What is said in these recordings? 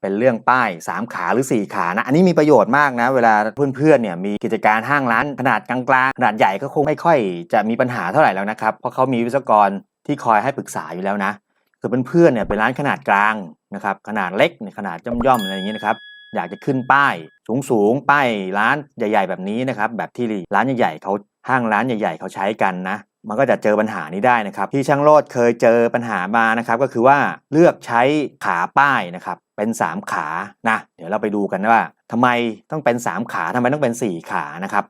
เป็นเรื่องป้าย 3 ขาหรือ 4 ขานะ อันนี้มีประโยชน์มากนะ เวลาเพื่อนๆเนี่ยมีกิจการห้างร้านขนาดกลางๆขนาดใหญ่ก็คงไม่ค่อยจะมีปัญหาเท่าไหร่แล้วนะครับ เพราะเขามีวิศวกรที่คอยให้ปรึกษาอยู่แล้วนะคือเพื่อนๆเนี่ยเป็นร้านขนาดกลางนะครับขนาดเล็กเนี่ยขนาดย่อมๆอะไรอย่างเงี้นะครับอยากจะขึ้นป้ายสูงๆป้ายร้านใหญ่ ๆ แบบนี้นะครับแบบที่ร้านใหญ่ๆเขาห้างร้านใหญ่ ๆเขาใช้กันนะมันก็จะเจอปัญหานี้ได้นะครับ ที่ช่างโลดเคยเจอปัญหามานะครับ ก็คือว่าเลือกใช้ขาป้ายนะครับ เป็น 3 ขานะ เดี๋ยวเราไปดูกันว่าทำไมต้องเป็น 3 ขาทำไมต้องเป็น 4 ขานะครับ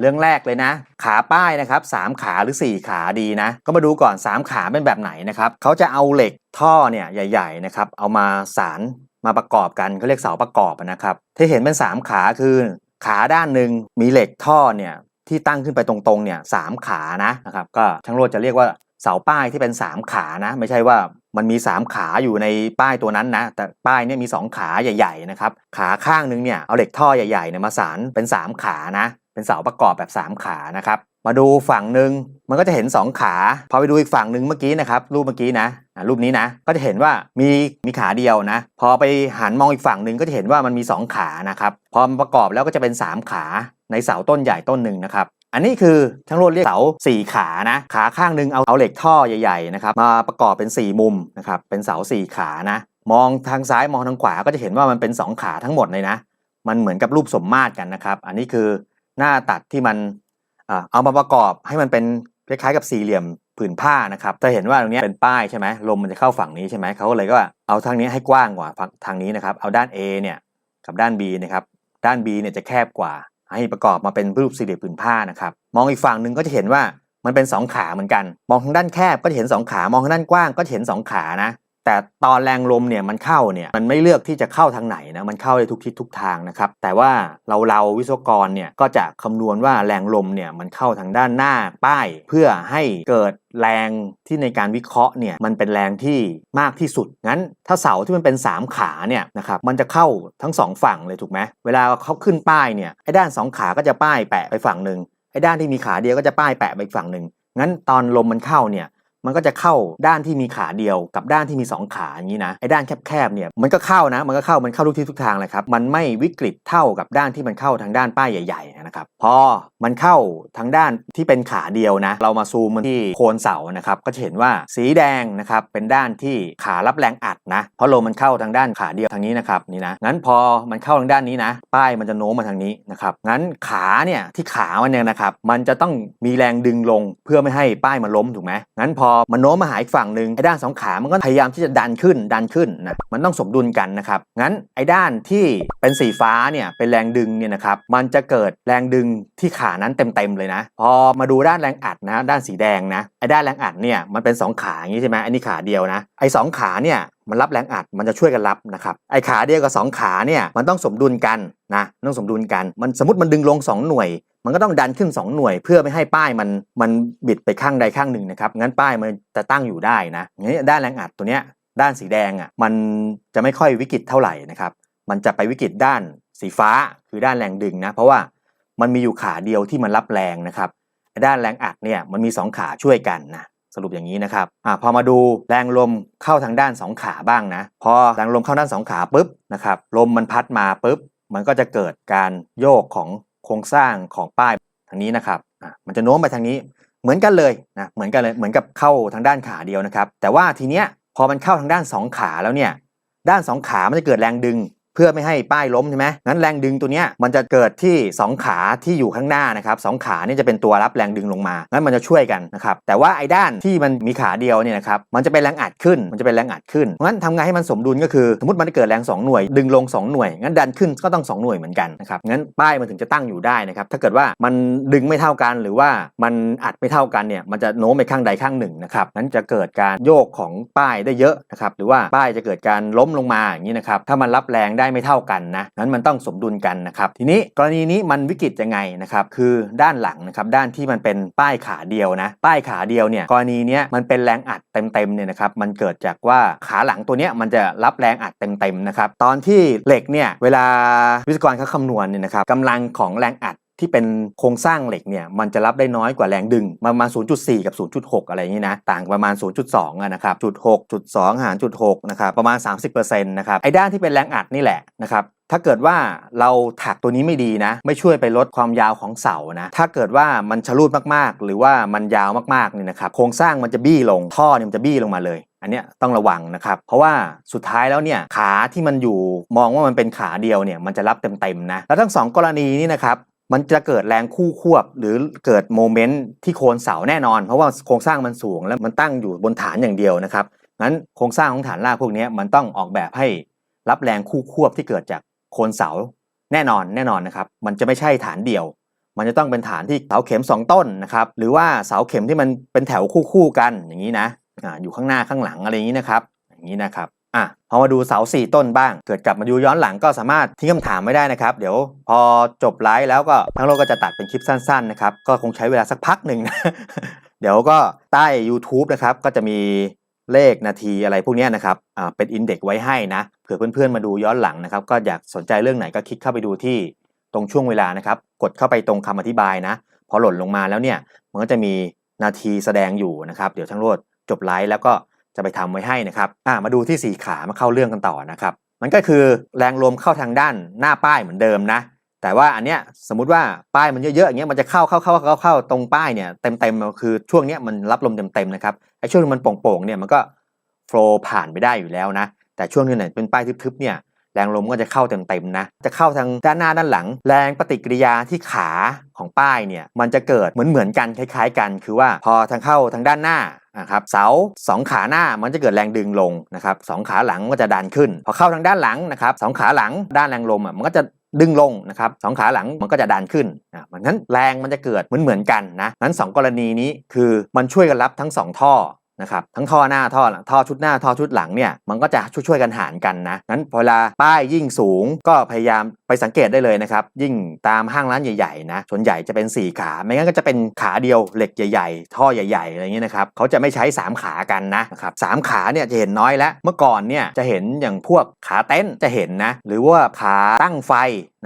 เรื่องแรกเลยนะ ขาป้ายนะครับ3ขาหรือ 4 ขาดีนะ ก็มาดูก่อน 3 ขาเป็นแบบไหนนะครับเขาจะเอาเหล็กท่อเนี่ยใหญ่ ๆนะครับ เอามาสารมาประกอบกันเขาเรียกเสาประกอบนะครับที่เห็นเป็น 3 ขาคือ ขาด้านหนึ่งมีเหล็กท่อเนี่ยที่ตั้งขึ้นไปตรงๆเนี่ยสามขานะนะครับก็ช่างโรดจะเรียกว่าเสาป้ายที่เป็น 3 ขานะ ไม่ใช่ว่ามันมี 3 ขาอยู่ในป้ายตัวนั้นนะ แต่ป้ายเนี่ยมี 2 ขาใหญ่ๆนะครับขาข้างนึงเนี่ยเอาเหล็กท่อใหญ่ๆเนี่ยมาสารเป็น 3 ขานะ เป็นเสาประกอบแบบ 3 ขานะครับ มาดูฝั่งหนึ่งมันก็จะเห็น 2 ขา พอไปดูอีกฝั่งหนึ่งเมื่อกี้นะครับรูปเมื่อกี้นะรูปนี้นะก็จะเห็นว่ามีมีขาเดียวนะ พอไปหันมองอีกฝั่งหนึ่งก็จะเห็นว่ามันมี 2 ขานะครับพอประกอบแล้วก็จะเป็น 3 ขาในเสาต้นใหญ่ต้นหนึ่งนะครับอันนี้คือช่างโรดเรียกเสา4 ขานะขาข้างหนึ่งเอาเอาเหล็กท่อใหญ่ๆนะครับมาประกอบเป็น 4 มุมนะครับเป็นเสา 4 ขานะ มองทางซ้ายมองทางขวาก็จะเห็นว่ามันเป็น 2 ขาทั้งหมดเลยนะ มันเหมือนกับรูปสมมาตรกันนะครับ อันนี้คือหน้าตัดที่มัน เอามาประกอบให้มันเป็นคล้ายๆกับสี่เหลี่ยมผืนผ้านะครับจะเห็นว่าตรงนี้เป็นป้ายใช่ไหมลมมันจะเข้าฝั่งนี้ใช่ไหมเขาก็เลยก็เอาทางนี้ให้กว้างกว่าทางนี้นะครับ เอาด้าน A เนี่ยกับด้าน B นะครับด้าน B เนี่ยจะแคบกว่า ให้ประกอบมาเป็นรูปสี่เหลี่ยมผืนผ้านะครับ มองอีกฝั่งหนึ่งก็จะเห็นว่ามันเป็นสองขาเหมือนกัน มองทางด้านแคบก็จะเห็นสองขา มองทางด้านกว้างก็จะเห็นสองขานะ แต่ตอนแรงลมเนี่ยมันเข้าเนี่ยมันไม่เลือกที่จะเข้าทางไหนนะมันเข้าได้ทุกทิศทุกทางนะครับแต่ว่าเราเราวิศวกรเนี่ยก็จะคำนวณว่าแรงลมเนี่ยมันเข้าทางด้านหน้าป้าย เพื่อให้เกิดแรงที่ในการวิเคราะห์เนี่ยมันเป็นแรงที่มากที่สุด งั้นถ้าเสาที่มันเป็น 3 ขาเนี่ยนะครับมันจะเข้าทั้งสองฝั่งเลยถูกไหมเวลาเขาขึ้นป้ายเนี่ยไอ้ด้านสองขาก็จะป้ายแปะไปฝั่งหนึ่งไอ้ด้านที่มีขาเดียวก็จะป้ายแปะไปอีกฝั่งหนึ่งงั้นตอนลมมันเข้าเนี่ย มันก็จะเข้าด้านที่มีขาเดียวกับด้านที่มี 2 ขาอย่างนี้นะไอ้ด้านแคบๆเนี่ยมันก็เข้านะ มันก็เข้ามันเข้าทุกที่ทุกทางเลยครับมันไม่วิกฤตเท่ากับด้านที่มันเข้าทางด้านป้ายใหญ่ๆนะครับ พอมันเข้าทางด้านที่เป็นขาเดียวนะ เรามาซูมมันที่โคนเสานะครับ ก็จะเห็นว่าสีแดงนะครับ เป็นด้านที่ขารับแรงอัดนะ เพราะลมมันเข้าทางด้านขาเดียวทางนี้นะครับนี่นะ งั้นพอมันเข้าทางด้านนี้นะ ป้ายมันจะโน้มมาทางนี้นะครับ งั้นขาเนี่ยที่ขามันเนี่ยนะครับ มันจะต้องมีแรงดึงลงเพื่อไม่ให้ป้ายมันล้มถูกไหมงั้นพอมันโน้มมาหาอีกฝั่งหนึ่งไอ้ด้านสองขา มันก็พยายามที่จะดันขึ้นดันขึ้นนะ มันต้องสมดุลกันนะครับ งั้นไอ้ด้านที่เป็นสีฟ้าเนี่ยเป็นแรงดึงเนี่ยนะครับ มันจะเกิดแรรงดึงที่ขานั้นเต็มๆเลยนะ พอมาดูด้านแรงอัดนะด้านสีแดงนะไอ้ด้านแรงอัดเนี่ยมันเป็นสองขาอย่างนี้ใช่ไหมอันนี้ขาเดียวนะไอ้สองขาเนี่ยมันรับแรงอัดมันจะช่วยกันรับนะครับไอ้ขาเดียวกับสองขาเนี่ยมันต้องสมดุลกันนะต้องสมดุลกันมันสมมติมันดึงลงสองหน่วย มันก็ต้องดันขึ้น 2 หน่วย เพื่อไม่ให้ป้ายมันมันบิดไปข้างใดข้างหนึ่งนะครับงั้นป้ายมันจะตั้งอยู่ได้นะงนี้ด้านแรงอัดตัวเนี้ยด้านสีแดงอะมันจะไม่ค่อยวิกฤตเท่าไหร่นะครับมันจะไปวิกฤตด้านสีฟ้าคือด้านแรงดึงนะเพราะว่า มันมีอยู่ขาเดียวที่มันรับแรงนะครับด้านแรงอัดเนี่ยมันมี 2 ขาช่วยกันนะสรุปอย่างนี้นะครับอ่าพอมาดูแรงลมเข้าทางด้าน 2 ขาบ้างนะ พอแรงลมเข้าด้าน 2 ขาปุ๊บนะครับลมมันพัดมาปุ๊บ มันก็จะเกิดการโยกของโครงสร้างของป้ายทางนี้นะครับอะมันจะโน้มไปทางนี้เหมือนกันเลยนะเหมือนกันเลยเหมือนกับเข้าทางด้านขาเดียวนะครับ แต่ว่าทีเนี้ยพอมันเข้าทางด้าน 2 ขาแล้วเนี่ยด้าน 2 ขามันจะเกิดแรงดึง เพื่อไม่ให้ป้ายล้มใช่ไหมงั้นแรงดึงตัวเนี้ยมันจะเกิดที่ 2 ขาที่อยู่ข้างหน้านะครับสองขานี่จะเป็นตัวรับแรงดึงลงมา งั้นมันจะช่วยกันนะครับแต่ว่าไอ้ด้านที่มันมีขาเดียวเนี่ยนะครับมันจะเป็นแรงอัดขึ้นมันจะเป็นแรงอัดขึ้นงั้นทำไงให้มันสมดุลก็คือสมมติมันเกิดแรง 2 หน่วย ดึงลง 2 หน่วย งั้นดันขึ้นก็ต้อง 2 หน่วยเหมือนกันนะครับงั้นป้ายมันถึงจะตั้งอยู่ได้นะครับถ้าเกิดว่ามันดึงไม่เท่ากันหรือว่ามันอัดไม่เท่ากันเนี่ยมันจะโน้มไปข้างใดข้างหนึ่งนะครับนั้นจะเกิดการโยกของป้ายได้เยอะนะครับหรือว่าป้ายจะเกิดการล้มลงมาอย่างนี้นะครับถ้ามันรับแรงได้ไม่เท่ากันนะนั้นมันต้องสมดุลกันนะครับทีนี้กรณีนี้มันวิกฤตยังไงนะครับคือด้านหลังนะครับด้านที่มันเป็นป้ายขาเดียวนะป้ายขาเดียวเนี่ยกรณีเนี้ยมันเป็นแรงอัดเต็มๆเนี่ยนะครับมันเกิดจากว่าขาหลังตัวเนี้ยมันจะรับแรงอัดเต็มๆนะครับตอนที่เหล็กเนี่ยเวลาวิศวกรเขาคำนวณเนี่ยนะครับกำลังของแรงอัด ที่เป็นโครงสร้างเหล็กเนี่ยมันจะรับได้น้อยกว่าแรงดึงประมาณ 0.4 กับ 0.6 อะไรอย่างนี้นะต่างประมาณ 0.2อะนะครับจุด6จุด2หารจุด6นะครับประมาณ 30%นะครับไอ้ด้านที่เป็นแรงอัดนี่แหละนะครับถ้าเกิดว่าเราถักตัวนี้ไม่ดีนะ ไม่ช่วยไปลดความยาวของเสานะถ้าเกิดว่ามันชะลูดมากๆ หรือว่ามันยาวมากๆเนี่ยนะครับโครงสร้างมันจะบี้ลงท่อเนี่ยมันจะบี้ลงมาเลยอันเนี้ยต้องระวังนะครับ เพราะว่าสุดท้ายแล้วเนี่ยขาที่มันอยู่มองว่ามันเป็นขาเดียวเนี่ยมันจะรับเต็มๆนะแล้วทั้งสองกรณีนี้นะครับ มันจะเกิดแรงคู่ควบ หรือเกิดโมเมนต์ที่โคนเสาแน่นอน เพราะว่าโครงสร้างมันสูงแล้วมันตั้งอยู่บนฐานอย่างเดียวนะครับงั้นโครงสร้างของฐานรากพวกนี้มันต้องออกแบบให้รับแรงคู่ควบที่เกิดจากโคนเสาแน่นอนแน่นอนนะครับ มันจะไม่ใช่ฐานเดียว มันจะต้องเป็นฐานที่เสาเข็ม 2 ต้นนะครับหรือว่าเสาเข็มที่มันเป็นแถวคู่ๆกันอย่างนี้นะอ่าอยู่ข้างหน้าข้างหลังอะไรอย่างนี้นะครับ อย่างนี้นะครับ อะพอมาดูเสา 4 ต้นบ้าง เกิดกลับมาดูย้อนหลังก็สามารถทิ้งคำถามไม่ได้นะครับ เดี๋ยวพอจบไลฟ์แล้วก็ทั้งโลกก็จะตัดเป็นคลิปสั้นๆนะครับ ก็คงใช้เวลาสักพักหนึ่งนะ เดี๋ยวก็ใต้ YouTube นะครับก็จะมีเลขนาทีอะไรพวกนี้นะครับ อ่า เป็นอินเด็กไว้ให้นะ เผื่อเพื่อนๆมาดูย้อนหลังนะครับ ก็อยากสนใจเรื่องไหนก็คลิกเข้าไปดูที่ตรงช่วงเวลานะครับ กดเข้าไปตรงคำอธิบายนะ พอหล่นลงมาแล้วเนี่ย มันก็จะมีนาทีแสดงอยู่นะครับ เดี๋ยวทั้งโลดจบไลฟ์แล้วก็ จะไปทำไว้ให้นะครับอ่ามาดูที่สี่ขามาเข้าเรื่องกันต่อนะครับ มันก็คือแรงลมเข้าทางด้านหน้าป้ายเหมือนเดิมนะ แต่ว่าอันเนี้ยสมมติว่าป้ายมันเยอะๆอย่างเงี้ยมันจะเข้าเข้าเข้าเข้าเข้าตรงป้ายเนี่ยเต็มๆคือช่วงเนี้ยมันรับลมเต็มๆนะครับไอ้ช่วงที่มันโป่งๆเนี่ยมันก็โฟล์ผ่านไปได้อยู่แล้วนะแต่ช่วงที่ไหนเป็นป้ายทึบๆเนี่ย แรงลมก็จะเข้าเต็มๆนะ จะเข้าทางด้านหน้าด้านหลัง แรงปฏิกิริยาที่ขาของป้ายเนี่ยมันจะเกิดเหมือนเหมือนๆกันคล้าย ๆ กัน คือว่าพอทางเข้าทางด้านหน้านะครับเสาสองขาหน้ามันจะเกิดแรงดึงลงนะครับสองขาหลังก็จะดันขึ้น พอเข้าทางด้านหลังนะครับสองขาหลังด้านแรงลมอะมันก็จะดึงลงนะครับสองขาหลังมันก็จะดันขึ้นอะมันนั้นแรงมันจะเกิดเหมือนเหมือนๆกันนะนั้นสองกรณีนี้คือมันช่วยกันรับทั้งสองท่อ นะครับทั้งท่อหน้าท่อท่อชุดหน้าท่อชุดหลังเนี่ยมันก็จะช่วยๆกันหารกันนะงั้นพอเวลาป้ายยิ่งสูงก็พยายามไปสังเกตได้เลยนะครับยิ่งตามห้างร้านใหญ่ๆนะส่วนใหญ่จะเป็น 4 ขา ไม่งั้นก็จะเป็นขาเดียวเหล็กใหญ่ๆ ท่อใหญ่ๆอะไรเงี้ยนะครับเขาจะไม่ใช้ 3 ขากันนะครับสามขาเนี่ยจะเห็นน้อยแล้วเมื่อก่อนเนี่ยจะเห็นอย่างพวกขาเต็นจะเห็นนะหรือว่าขาตั้งไฟ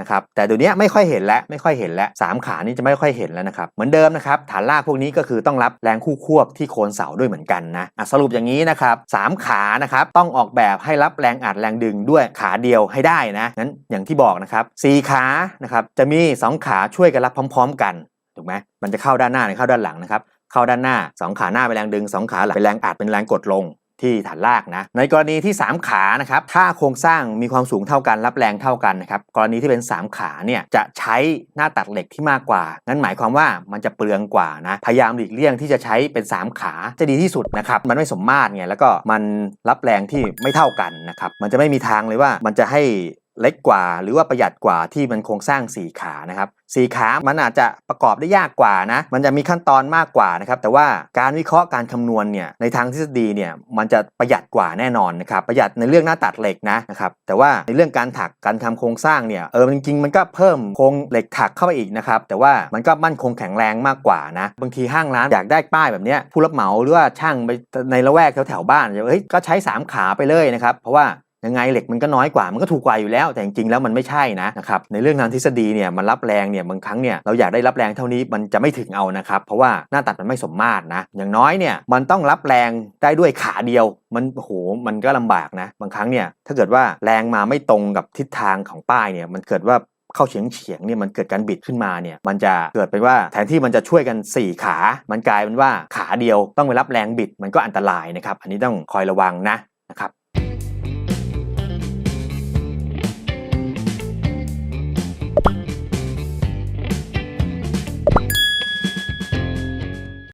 นะครับแต่เดี๋ยวนี้ไม่ค่อยเห็นแล้วไม่ค่อยเห็นแล้วสามขานี่จะไม่ค่อยเห็นแล้วนะครับเหมือนเดิมนะครับฐานรากพวกนี้ก็คือต้องรับแรงคู่ควบที่โคนเสาด้วยเหมือนกันนะะสรุปอย่างนี้นะครับสามขานะครับต้องออกแบบให้รับแรงอัดแรงดึงด้วยขาเดียวให้ได้นะนั้นอย่างที่บอกนะครับสี่ขานะครับจะมีสองขาช่วยกันรับพร้อม ๆ กันถูกไหมมันจะเข้าด้านหน้าหรือเข้าด้านหลังนะครับเข้าด้านหน้าสองขาหน้าเป็นแรงดึงสองขาหลังเป็นแรงอัดเป็นแรงกดลง ที่ฐานรากนะ ในกรณีที่ 3 ขานะครับ ถ้าโครงสร้างมีความสูงเท่ากัน รับแรงเท่ากันนะครับ กรณีที่เป็น 3 ขาเนี่ยจะใช้หน้าตัดเหล็กที่มากกว่างั้นหมายความว่ามันจะเปลืองกว่านะ พยายามหลีกเลี่ยงที่จะใช้เป็น 3 ขาจะดีที่สุดนะครับ มันไม่สมมาตรไง แล้วก็มันรับแรงที่ไม่เท่ากันนะครับ มันจะไม่มีทางเลยว่ามันจะให้ เล็กกว่า หรือว่าประหยัดกว่าที่มันโครงสร้าง 4 ขานะครับสี่ขามันอาจจะประกอบได้ยากกว่านะ มันจะมีขั้นตอนมากกว่านะครับ แต่ว่าการวิเคราะห์การคำนวณเนี่ยในทางทฤษฎีเนี่ยมันจะประหยัดกว่าแน่นอนนะครับ ประหยัดในเรื่องหน้าตัดเหล็กนะนะครับ แต่ว่าในเรื่องการถักการทำโครงสร้างเนี่ยเออจริงๆมันก็เพิ่มโครงเหล็กถักเข้าไปอีกนะครับ แต่ว่ามันก็มั่นคงแข็งแรงมากกว่านะ บางทีห้างร้านอยากได้ป้ายแบบเนี้ยผู้รับเหมาหรือว่าช่างไปในละแวกแถวๆบ้านจะเฮ้ยก็ใช้ 3 ขาไปเลยนะครับ เพราะว่า ยังไงเหล็กมันก็น้อยกว่ามันก็ถูกกว่าอยู่แล้ว แต่จริงๆแล้วมันไม่ใช่นะนะครับในเรื่องทางทฤษฎีเนี่ยมันรับแรงเนี่ยบางครั้งเนี่ยเราอยากได้รับแรงเท่านี้มันจะไม่ถึงเอานะครับเพราะว่าหน้าตัดมันไม่สมมาตรนะอย่างน้อยเนี่ยมันต้องรับแรงได้ด้วยขาเดียว มันโหมันก็ลำบากนะ บางครั้งเนี่ยถ้าเกิดว่าแรงมาไม่ตรงกับทิศทางของป้ายเนี่ยมันเกิดว่าเข้าเฉียงเฉียงเนี่ยมันเกิดการบิดขึ้นมาเนี่ยมันจะเกิดเป็นว่าแทนที่มันจะช่วยกัน 4 ขา มันกลายเป็นว่าขาเดียวต้องไปรับแรงบิดมันก็อันตรายนะครับอันนี้ต้องคอยระวังนะ